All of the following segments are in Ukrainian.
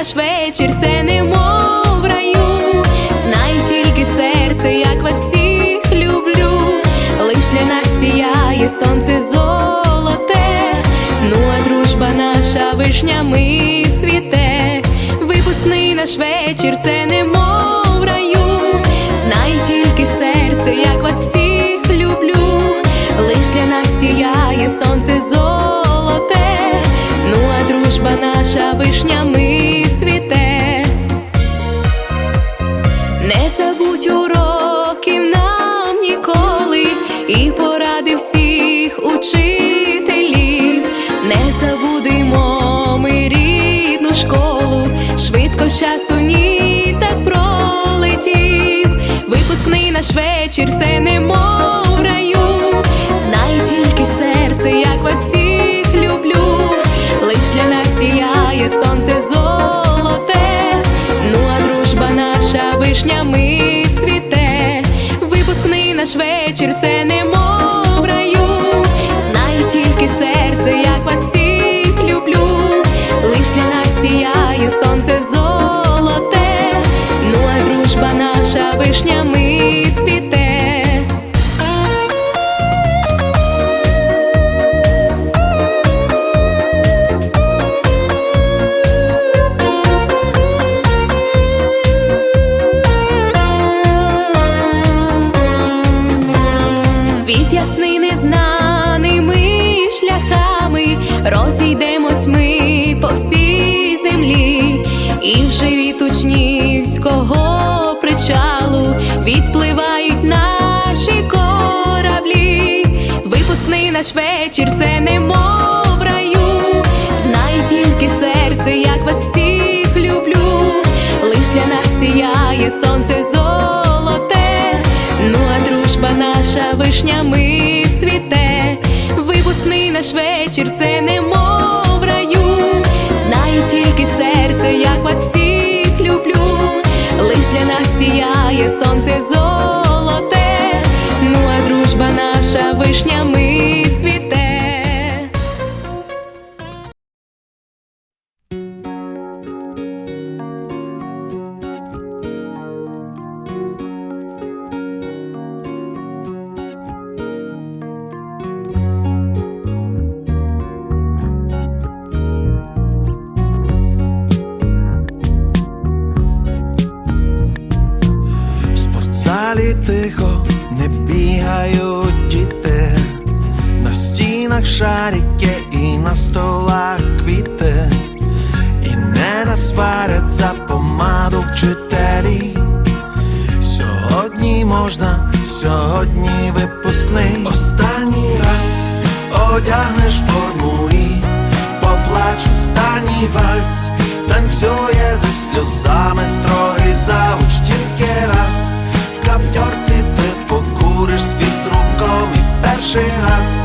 наш вечір, це немов в раю. Знай тільки серце, як вас всіх люблю. Лиш для нас сіяє сонце золоте. Ну а дружба наша вишнями цвіте. Випускний наш вечір, це немов в раю. Знай тільки серце, як вас всіх люблю. Лиш для нас сіяє сонце золоте. Ну а дружба наша вишнями і поради всіх учителів. Не забудемо ми рідну школу, швидко часу ні так пролетів. Випускний наш вечір, це немов Ясний незнаними шляхами, розійдемось ми по всій землі, і вже від учнівського причалу відпливають наші кораблі. Випускний наш вечір, це немов наша вишнями цвіте. Випускний наш вечір, це не в шарики і на столах квіти, і не насварять за помаду вчителі. Сьогодні можна, сьогодні випускний. Останній раз одягнеш форму і поплач останній вальс, танцює зі сльозами строгий завуч тільки раз. В каптьорці ти покуриш свій з руком і перший раз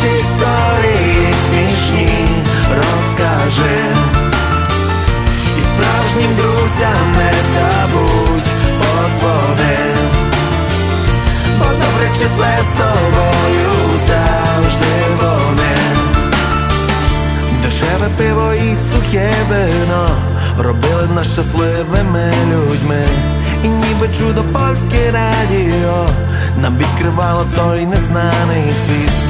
Дитячі історії смішні розкажи І справжнім друзям не забудь подзвони Бо добре числе з тобою завжди вони Дешеве пиво і сухе вино робили нас щасливими людьми. І ніби чудо польське радіо нам відкривало той незнаний світ.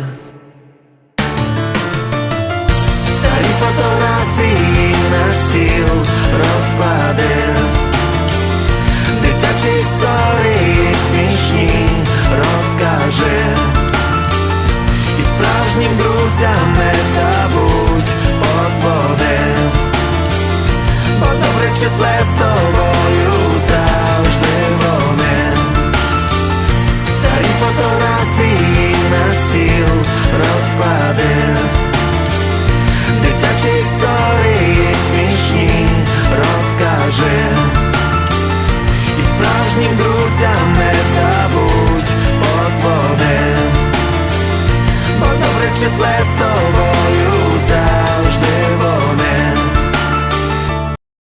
Фотографії на стіл розкладив Дитячі історії смішні розкаже, І справжнім друзям не забудь подзвони Бо добре числе сто.